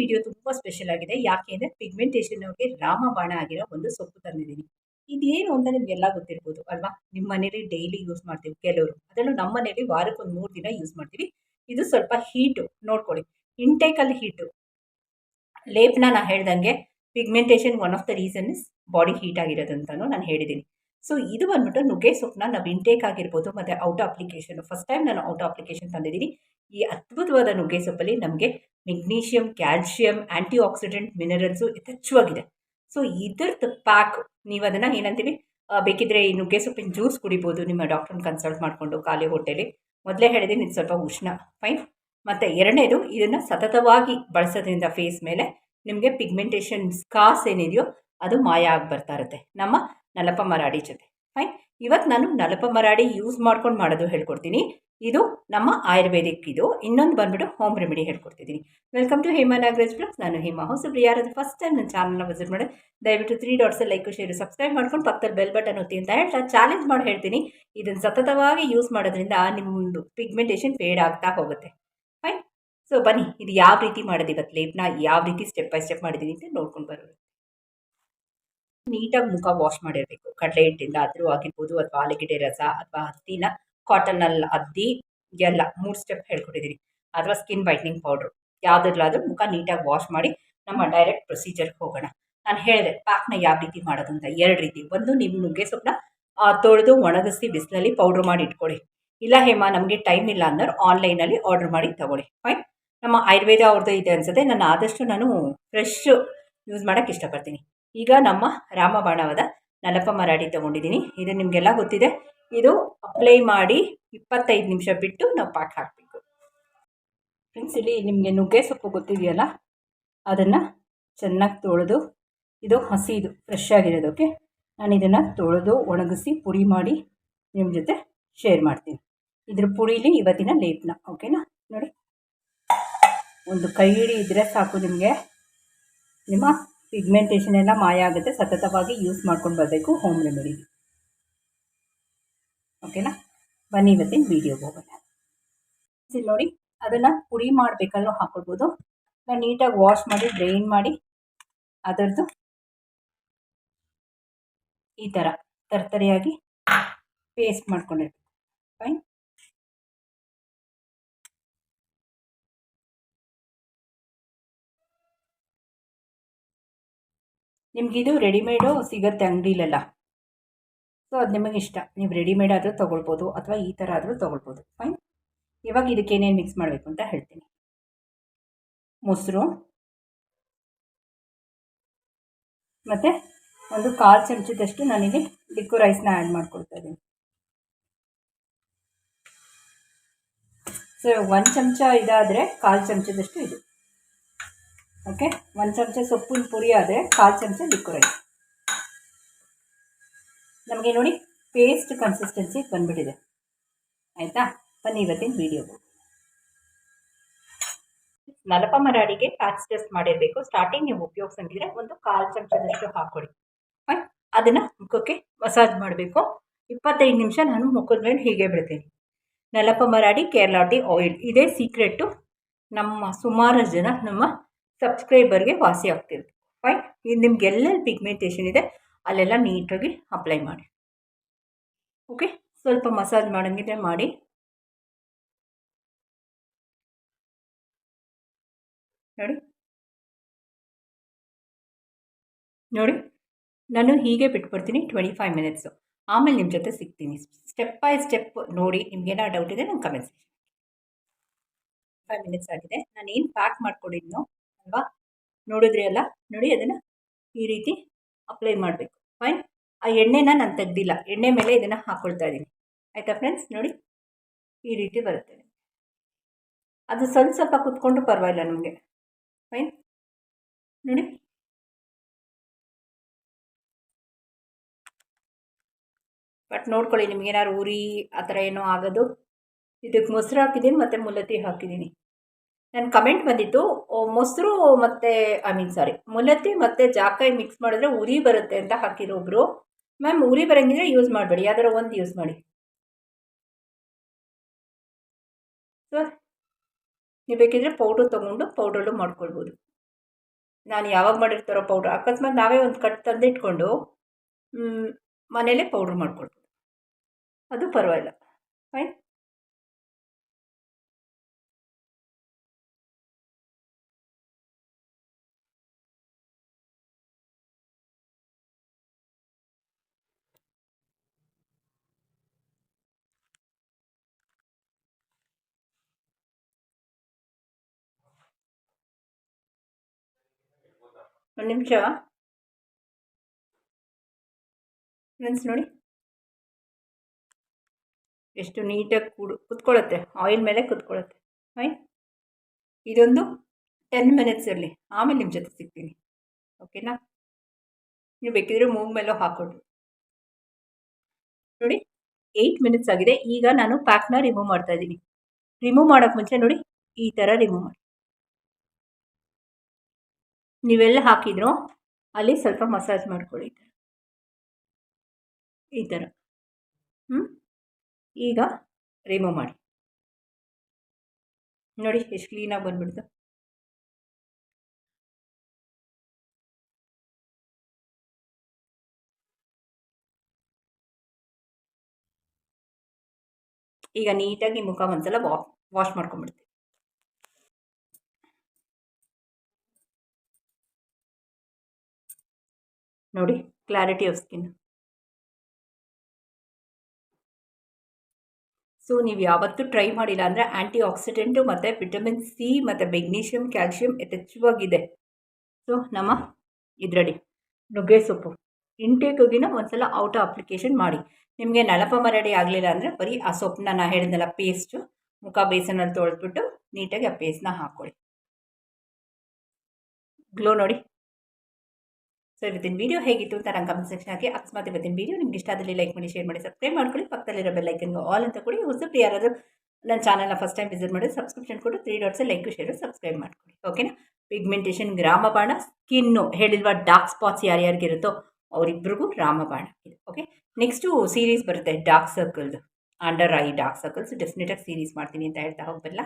Video ತುಂಬ special ಆಗಿದೆ. ಯಾಕೆ ಅಂದರೆ ಪಿಗ್ಮೆಂಟೇಷನ್ ಅವ್ರಿಗೆ ರಾಮಬಾಣ ಆಗಿರೋ ಒಂದು ಸೊಪ್ಪು ತಂದಿದ್ದೀನಿ. ಇದೇನು ಅಂತ ನಿಮಗೆಲ್ಲ ಗೊತ್ತಿರ್ಬೋದು ಅಲ್ವಾ? ನಿಮ್ಮ ಮನೇಲಿ ಡೈಲಿ ಯೂಸ್ ಮಾಡ್ತೀವಿ ಕೆಲವರು. ಅದರಲ್ಲೂ ನಮ್ಮ ಮನೇಲಿ ವಾರಕ್ಕೊಂದು ಮೂರು ದಿನ ಯೂಸ್ ಮಾಡ್ತೀವಿ. ಇದು ಸ್ವಲ್ಪ ಹೀಟು ನೋಡ್ಕೊಳ್ಳಿ. ಇಂಟೇಕಲ್ಲಿ ಹೀಟು ಲೇಪ್ನ ನಾನು ಹೇಳ್ದಂಗೆ pigmentation one of the reason is body heat ಆಗಿರೋದಂತಲೂ ನಾನು ಹೇಳಿದ್ದೀನಿ ಸೊ ಇದು ಬಂದ್ಬಿಟ್ಟು ನುಗ್ಗೆ ಸೊಪ್ಪನ್ನ ನಾವು ಇಂಟೇಕ್ ಆಗಿರ್ಬೋದು ಮತ್ತು ಔಟ್ ಅಪ್ಲಿಕೇಶನ್ ಫಸ್ಟ್ ಟೈಮ್ ನಾನು ಔಟ್ ಅಪ್ಲಿಕೇಶನ್ ತಂದಿದ್ದೀನಿ. ಈ ಅದ್ಭುತವಾದ ನುಗ್ಗೆ ಸೊಪ್ಪಲ್ಲಿ ನಮಗೆ magnesium calcium antioxidant minerals ಯಥೇಚ್ಛವಾಗಿದೆ. ಸೊ ಇದರದ್ದು ಪ್ಯಾಕ್ ನೀವು ಅದನ್ನು ಏನಂತೀವಿ ಬೇಕಿದ್ರೆ ಈ ನುಗ್ಗೆ ಸೊಪ್ಪಿನ ಜ್ಯೂಸ್ ಕುಡಿಬೋದು, ನಿಮ್ಮ ಡಾಕ್ಟ್ರನ್ನ ಕನ್ಸಲ್ಟ್ ಮಾಡಿಕೊಂಡು ಖಾಲಿ ಹೊಟ್ಟೆಲಿ. ಮೊದಲೇ ಹೇಳಿದೆ ಇದು ಸ್ವಲ್ಪ ಉಷ್ಣ ಫೈನ್ ಮತ್ತು ಎರಡನೇದು, ಇದನ್ನು ಸತತವಾಗಿ ಬಳಸೋದ್ರಿಂದ ಫೇಸ್ ಮೇಲೆ ನಿಮಗೆ ಪಿಗ್ಮೆಂಟೇಷನ್ ಸ್ಕಾಸ್ ಏನಿದೆಯೋ, ಅದು ಮಾಯ ಆಗಿ ಬರ್ತಾ ಇರುತ್ತೆ. ನಮ್ಮ ನಲಪ ಮರಾಡಿ ಜೊತೆ ಫೈನ್ ಇವತ್ತು ನಾನು ನಲಪ ಮರಾಡಿ ಯೂಸ್ ಮಾಡ್ಕೊಂಡು ಮಾಡೋದು ಹೇಳ್ಕೊಡ್ತೀನಿ. ಇದು ನಮ್ಮ ಆಯುರ್ವೇದಿಕ್ ಇದು. ಇನ್ನೊಂದು ಬಂದ್ಬಿಟ್ಟು home remedy ಹೇಳ್ಕೊಡ್ತಿದ್ದೀನಿ welcome to Hema Nagaraj blogs ನಾನು ಹೇಮಾ ಹೊಸಬ್ರು ಯಾರಾದ್ರೂ ಫಸ್ಟ್ ಟೈಮ್ ನನ್ನ ಚಾನಲ್ನ ವಿಸಿಟ್ ಮಾಡಿ, ದಯವಿಟ್ಟು three dots like share subscribe ಮಾಡ್ಕೊಂಡು ಪಕ್ಕದಲ್ಲಿ ಬೆಲ್ ಬಟನ್ ಒತ್ತಿ ಅಂತ ಹೇಳ್ತಾ ಚಾಲೆಂಜ್ ಮಾಡಿ ಹೇಳ್ತೀನಿ. ಇದನ್ನು ಸತತವಾಗಿ ಯೂಸ್ ಮಾಡೋದ್ರಿಂದ ನಿಮ್ಮದು ಪಿಗ್ಮೆಂಟೇಷನ್ ಫೇಡ್ ಆಗ್ತಾ ಹೋಗುತ್ತೆ. ಫೈನ್ ಸೊ ಬನ್ನಿ, ಇದು ಯಾವ ರೀತಿ ಮಾಡೋದು ಇವತ್ತು ಲೇಪ್ನ ಯಾವ ರೀತಿ ಸ್ಟೆಪ್ ಬೈ ಸ್ಟೆಪ್ ಮಾಡಿದ್ದೀನಿ ಅಂತ ನೋಡ್ಕೊಂಡು ಬರೋದು ನೀಟಾಗಿ ಮುಖ ವಾಶ್ ಮಾಡಿರಬೇಕು. ಕಡಲೆ ಹಿಟ್ಟಿಂದ ಆದರೂ ಆಗಿರ್ಬೋದು ಅಥವಾ ಆಲೂಗೆಡ್ಡೆ ರಸ ಅಥವಾ ಹತ್ತಿನ ಕಾಟನಲ್ಲಿ ಅದ್ದಿ ಎಲ್ಲ ಮೂರು ಸ್ಟೆಪ್ ಹೇಳ್ಕೊಟ್ಟಿದ್ದೀನಿ ಅಥವಾ ಸ್ಕಿನ್ ವೈಟ್ನಿಂಗ್ ಪೌಡ್ರು ಯಾವುದ್ರಲ್ಲಾದರೂ ಮುಖ ನೀಟಾಗಿ ವಾಶ್ ಮಾಡಿ ನಮ್ಮ ಡೈರೆಕ್ಟ್ ಪ್ರೊಸೀಜರ್ಗೆ ಹೋಗೋಣ. ನಾನು ಹೇಳಿದೆ ಪ್ಯಾಕ್ನ ಯಾವ ರೀತಿ ಮಾಡೋದು ಅಂತ ಎರಡು ರೀತಿ. ಒಂದು ನಿಮ್ಮ ನುಗ್ಗೆ ಸೊಪ್ಪನ್ನ ತೊಳೆದು ಒಣಗಿಸಿ ಬಿಸಿಲಲ್ಲಿ ಪೌಡ್ರ್ ಮಾಡಿ ಇಟ್ಕೊಳ್ಳಿ. ಇಲ್ಲ ಹೇಮಾ, ನಮಗೆ ಟೈಮ್ ಇಲ್ಲ ಅನ್ನೋರು ಆನ್ಲೈನಲ್ಲಿ ಆರ್ಡರ್ ಮಾಡಿ ತಗೊಳ್ಳಿ. ಫೈನ್ ನಮ್ಮ ಆಯುರ್ವೇದ ಅವ್ರದ್ದು ಇದೆ ಅನ್ಸುತ್ತೆ. ನಾನು ಆದಷ್ಟು ನಾನು ಫ್ರೆಶ್ ಯೂಸ್ ಮಾಡೋಕ್ಕೆ ಇಷ್ಟಪಡ್ತೀನಿ. ಈಗ ನಮ್ಮ ರಾಮಬಾಣವಾದ ನಲಪ ಮರಾಠಿ ತೊಗೊಂಡಿದ್ದೀನಿ. ಇದು ನಿಮಗೆಲ್ಲ ಗೊತ್ತಿದೆ. ಇದು ಅಪ್ಲೈ ಮಾಡಿ ಇಪ್ಪತ್ತೈದು ನಿಮಿಷ ಬಿಟ್ಟು ನಾವು ಪಾಕ್ ಹಾಕಬೇಕು. ಫ್ರೆಂಡ್ಸ್ ಇಲ್ಲಿ ನಿಮಗೆ ನುಗ್ಗೆ ಸೊಪ್ಪು ಗೊತ್ತಿದೆಯಲ್ಲ? ಅದನ್ನು ಚೆನ್ನಾಗಿ ತೊಳೆದು, ಇದು ಹಸಿದು ಫ್ರೆಶ್ ಆಗಿರೋದಕ್ಕೆ ನಾನು ಇದನ್ನು ತೊಳೆದು, ಒಣಗಿಸಿ, ಪುಡಿ ಮಾಡಿ ನಿಮ್ಮ ಜೊತೆ ಶೇರ್ ಮಾಡ್ತೀನಿ. ಇದ್ರ ಪುಡೀಲಿ ಇವತ್ತಿನ ಲೇಪನ ಓಕೆನಾ ನೋಡಿ. ಒಂದು ಕೈ ಹಿಡಿ ಇದ್ದರೆ ಸಾಕು ನಿಮಗೆ. ನಿಮ್ಮ ಪಿಗ್ಮೆಂಟೇಷನ್ ಎಲ್ಲ ಮಾಯ ಆಗುತ್ತೆ, ಸತತವಾಗಿ ಯೂಸ್ ಮಾಡ್ಕೊಂಡು ಬರಬೇಕು ಹೋಮ್ ರೆಮಿಡಿ ಓಕೆನಾ ಬನ್ನಿ ಇವತ್ತಿನ ವೀಡಿಯೋಗೆ ಹೋಗೋಣ. ಇಲ್ಲಿ ನೋಡಿ, ಅದನ್ನು ಪುಡಿ ಮಾಡಬೇಕಾದ್ರೂ ಹಾಕೊಳ್ಬೋದು. ನಾನು ನೀಟಾಗಿ ವಾಶ್ ಮಾಡಿ ಡ್ರೈನ್ ಮಾಡಿ, ಅದರದ್ದು ಈ ಥರ ತರ್ತರಿಯಾಗಿ ಪೇಸ್ಟ್ ಮಾಡ್ಕೊಂಡಿರ್ಬೇಕು. ಫೈನ್ ನಿಮಗಿದು ರೆಡಿಮೇಡು ಸಿಗುತ್ತೆ ಅಂಗಡಿಲೆಲ್ಲ. ಸೊ, ಅದು ನಿಮಗೆ ಇಷ್ಟ ನೀವು ರೆಡಿಮೇಡ್ ಆದರೂ ತೊಗೊಳ್ಬೋದು ಅಥವಾ ಈ ಥರ ಆದರೂ ತೊಗೊಳ್ಬೋದು. ಫೈನ್. ಇವಾಗ ಇದಕ್ಕೆ ಏನೇನು ಮಿಕ್ಸ್ ಮಾಡಬೇಕು ಅಂತ ಹೇಳ್ತೀನಿ. ಮೊಸರು. ಮತ್ತು ಒಂದು ಕಾಲು ಚಮಚದಷ್ಟು ನಾನಿಲ್ಲಿ ಲಿಕ್ಕು ರೈಸ್ನ ಆ್ಯಡ್ ಮಾಡ್ಕೊಳ್ತಾ ಇದ್ದೀನಿ. ಸೊ ಒಂದು ಚಮಚ ಇದಾದರೆ ಕಾಲು ಚಮಚದಷ್ಟು ಇದು. ಓಕೆ ಒಂದು ಚಮಚ ಸೊಪ್ಪಿನ ಪುರಿ ಆದರೆ ಕಾಲು ಚಮಚ ಲಿಕ್ವಿಡ್ ನಮಗೆ ನೋಡಿ ಪೇಸ್ಟ್ ಕನ್ಸಿಸ್ಟೆನ್ಸಿ ಬಂದುಬಿಟ್ಟಿದೆ. ಆಯಿತಾ? ಬನ್ನಿ ಇವತ್ತಿನ ವೀಡಿಯೋಗೆ ನಲಪ ಮರಾಡಿಗೆ ಫ್ಯಾಟ್ಸ್ ಟೆಸ್ಟ್ ಮಾಡಿರಬೇಕು. ಸ್ಟಾರ್ಟಿಂಗ್ ನೀವು ಉಪಯೋಗಿಸಂಗಿದ್ರೆ ಒಂದು ಕಾಲು ಚಮಚದಷ್ಟು ಹಾಕ್ಕೊಡಿ ಅದನ್ನು ಮುಖಕ್ಕೆ ಮಸಾಜ್ ಮಾಡಬೇಕು. ಇಪ್ಪತ್ತೈದು ನಿಮಿಷ ನಾನು ಮುಖದ ಮೇಲೆ ಹೀಗೆ ಬಿಡ್ತೀನಿ. ನಲಪ ಮರಾಡಿ ಕೇರಳ ಆಯಿಲ್ ಇದೇ ಸೀಕ್ರೆಟ್ಟು ನಮ್ಮ ಸುಮಾರು ಜನ ನಮ್ಮ ಸಬ್ಸ್ಕ್ರೈಬರ್ಗೆ ವಾಸಿ ಆಗ್ತಿರುತ್ತೆ. ಫೈನ್ ಇದು ನಿಮ್ಗೆ ಎಲ್ಲೆಲ್ಲಿ ಪಿಗ್ಮೆಂಟೇಷನ್ ಇದೆ, ಅಲ್ಲೆಲ್ಲ ನೀಟಾಗಿ ಅಪ್ಲೈ ಮಾಡಿ. ಓಕೆ ಸ್ವಲ್ಪ ಮಸಾಜ್ ಮಾಡೋಂಗಿದ್ರೆ ಮಾಡಿ. ನೋಡಿ. ನೋಡಿ. ನಾನು ಹೀಗೆ ಬಿಟ್ಬಿಡ್ತೀನಿ ಟ್ವೆಂಟಿ ಫೈವ್ ಮಿನಿಟ್ಸು ಆಮೇಲೆ ನಿಮ್ಮ ಜೊತೆ ಸಿಗ್ತೀನಿ. ಸ್ಟೆಪ್ ಬೈ ಸ್ಟೆಪ್ ನೋಡಿ ನಿಮ್ಗೇನೋ ಡೌಟ್ ಇದೆ ನಂಗೆ ಕಮೆಂಟ್ಸ್ ಫೈವ್ ಮಿನಿಟ್ಸ್ ಆಗಿದೆ. ನಾನು ಏನು ಪ್ಯಾಕ್ ಮಾಡ್ಕೊಂಡಿದ್ನೋ ಅಲ್ವಾ? ನೋಡಿದ್ರಿ ಅಲ್ಲ? ನೋಡಿ, ಅದನ್ನು ಈ ರೀತಿ ಅಪ್ಲೈ ಮಾಡಬೇಕು. ಫೈನ್ ಆ ಎಣ್ಣೆನ ನಾನು ತೆಗ್ದಿಲ್ಲ. ಎಣ್ಣೆ ಮೇಲೆ ಇದನ್ನು ಹಾಕ್ಕೊಳ್ತಾ ಇದ್ದೀನಿ ಆಯಿತಾ ಫ್ರೆಂಡ್ಸ್ ನೋಡಿ, ಈ ರೀತಿ ಬರುತ್ತೆ. ಅದು ಸ್ವಲ್ಪ ಸ್ವಲ್ಪ ಕುತ್ಕೊಂಡು ಪರವಾಗಿಲ್ಲ ನಮಗೆ. ಫೈನ್ ನೋಡಿ. ಬಟ್ ನೋಡ್ಕೊಳ್ಳಿ, ನಿಮ್ಗೇನಾದ್ರು ಉರಿ, ಆ ಥರ ಏನೋ ಆಗೋದು, ಇದಕ್ಕೆ ಮೊಸರು ಹಾಕಿದ್ದೀನಿ, ಮತ್ತು ಮುಲತಿ ಹಾಕಿದ್ದೀನಿ. ನನ್ನ ಕಮೆಂಟ್ ಬಂದಿತ್ತು ಮೊಸರು ಮತ್ತು ಐ ಮೀನ್ ಸಾರಿ ಮುಲತ್ತಿ ಮತ್ತು ಜಾಕಾಯಿ ಮಿಕ್ಸ್ ಮಾಡಿದ್ರೆ ಉರಿ ಬರುತ್ತೆ ಅಂತ ಹಾಕಿರೋ ಒಬ್ಬರು ಮ್ಯಾಮ್ ಉರಿ ಬರೋಂಗಿದ್ರೆ ಯೂಸ್ ಮಾಡಬೇಡಿ, ಯಾವ್ದಾರ ಒಂದು ಯೂಸ್ ಮಾಡಿ. ಸೊ ನೀವು ಬೇಕಿದ್ರೆ ಪೌಡ್ರು ತೊಗೊಂಡು ಪೌಡ್ರಲ್ಲೂ ಮಾಡ್ಕೊಳ್ಬೋದು. ನಾನು ಯಾವಾಗ ಮಾಡಿರ್ತಾರೋ ಪೌಡ್ರ್ ಅಕಸ್ಮಾತ್ ನಾವೇ ಒಂದು ಕಟ್ ತಂದಿಟ್ಕೊಂಡು ಮನೇಲೇ ಪೌಡ್ರ್ ಮಾಡ್ಕೊಳ್ಬೋದು. ಅದು ಪರವಾಗಿಲ್ಲ ಫೈನ್ ಒಂದು ನಿಮಿಷ. ಫ್ರೆಂಡ್ಸ್ ನೋಡಿ. ಎಷ್ಟು ನೀಟಾಗಿ ಕೂಡು, ಕುತ್ಕೊಳ್ಳುತ್ತೆ. ಆಯಿಲ್ ಮೇಲೆ ಕುತ್ಕೊಳ್ಳುತ್ತೆ. ಫೈನ್ ಇದೊಂದು ಟೆನ್ ಮಿನಿಟ್ಸ್ ಇರಲಿ. ಆಮೇಲೆ ನಿಮ್ಮ ಜೊತೆ ಸಿಗ್ತೀನಿ. ಓಕೆನಾ ನೀವು ಬೇಕಿದ್ರೆ ಮೂಗ್ ಮೇಲೂ ಹಾಕೊಡ್ರಿ ನೋಡಿ ಏಯ್ಟ್ ಮಿನಿಟ್ಸ್ ಆಗಿದೆ. ಈಗ ನಾನು ಪ್ಯಾಕ್ನ ರಿಮೂವ್ ಮಾಡ್ತಾ ಇದ್ದೀನಿ. ರಿಮೂವ್ ಮಾಡೋಕ್ಕೆ ಮುಂಚೆ ನೋಡಿ, ಈ ಥರ ರಿಮೂವ್ ಮಾಡಿ. ನೀವೆಲ್ಲ ಹಾಕಿದ್ರೋ ಅಲ್ಲಿ ಸ್ವಲ್ಪ ಮಸಾಜ್ ಮಾಡ್ಕೊಳ್ಳಿ ಈ ಥರ. ಹ್ಞೂ ಈಗ ರಿಮೂವ್ ಮಾಡಿ. ನೋಡಿ ಎಷ್ಟು ಕ್ಲೀನಾಗಿ ಬಂದ್ಬಿಡ್ತು. ಈಗ ನೀಟಾಗಿ ಮುಖ ಒಂದ್ಸಲ ವಾ ವಾಶ್ ಮಾಡ್ಕೊಂಬಿಡ್ತೀವಿ ನೋಡಿ ಕ್ಲಾರಿಟಿ ಆಫ್ ಸ್ಕಿನ್ ಸೊ ನೀವು ಯಾವತ್ತೂ ಟ್ರೈ ಮಾಡಿಲ್ಲ ಅಂದರೆ ಆ್ಯಂಟಿ ಆಕ್ಸಿಡೆಂಟು ಮತ್ತು ವಿಟಮಿನ್ ಸಿ ಮತ್ತು ಮೆಗ್ನೀಷಿಯಂ ಕ್ಯಾಲ್ಶಿಯಮ್ ಯಥೇಚ್ಛವಾಗಿದೆ. ಸೊ ನಮ್ಮ ಇದರಡಿ ನುಗ್ಗೆ ಸೊಪ್ಪು. ಇಂಟೇಕಿಗಿನ ಒಂದು ಸಲ ಔಟ್ ಅಪ್ಲಿಕೇಶನ್ ಮಾಡಿ. ನಿಮಗೆ ನಲಪ ಮರಡಿ ಆಗಲಿಲ್ಲ ಅಂದರೆ ಬರೀ ಆ ಸೊಪ್ಪನ್ನ ನಾನು ಹೇಳಿದ್ನಲ್ಲ ಪೇಸ್ಟು ಮುಖ ಬೇಸನಲ್ಲಿ ತೊಳೆದ್ಬಿಟ್ಟು ನೀಟಾಗಿ ಆ ಪೇಸ್ಟ್ನ ಹಾಕ್ಕೊಳ್ಳಿ ಗ್ಲೋ ನೋಡಿ. ಸೊ ಇವತ್ತಿನ ವೀಡಿಯೋ ಹೇಗಿತ್ತು ಅಂತ ನಂಗೆ ಕಮೆಂಟ್ ಸೆಕ್ಷನ್ ಹಾಕಿ ಅಕಸ್ಮಾತ್ ಇವತ್ತಿನ ವೀಡಿಯೋ ನಿಮ್ಗೆ ಇಷ್ಟ ಆದಲ್ಲಿ ಲೈಕ್ ಮಾಡಿ ಶೇರ್ ಮಾಡಿ ಸಬ್ಸ್ಕ್ರೈಬ್ ಮಾಡ್ಕೊಳ್ಳಿ ಪಕ್ಕದಲ್ಲಿರೋ ಬೆಲ್ಲೈಕನ್ಗೆ ಆಲ್ ಅಂತ ಕೊಡಿ ಹೊಸಬ್ರು ಯಾರಾದರೂ ನನ್ನ ಚಾನಲ್ನ ಫಸ್ಟ್ ಟೈಮ್ ವಿಸಿಟ್ ಮಾಡಿ ಸಬ್ಸ್ಕ್ರಿಪ್ಷನ್ ಕೊಟ್ಟು three dots like share subscribe ಮಾಡ್ಕೊಳ್ಳಿ ಓಕೆನಾ ಪಿಗ್ಮೆಂಟೇಷನ್ ರಾಮಬಾಣ ಸ್ಕಿನ್ನು ಹೇಳಿಲ್ವಾ ಡಾರ್ಕ್ ಸ್ಪಾಟ್ಸ್ ಯಾರ್ಯಾರಿಗಿರುತ್ತೋ ಅವರಿಬ್ಬರಿಗೂ ರಾಮಬಾಣ ಇದೆ ಓಕೆ ನೆಕ್ಸ್ಟು ಸೀರೀಸ್ ಬರುತ್ತೆ ಡಾರ್ಕ್ ಸರ್ಕಲ್ದು ಅಂಡರ್ ಐ ಡಾರ್ಕ್ ಸರ್ಕಲ್ಸ್ ಡೆಫಿನೆಟಾಗಿ ಸೀರೀಸ್ ಮಾಡ್ತೀನಿ ಅಂತ ಹೇಳ್ತಾ ಹೋಗ್ಬಲ್ಲ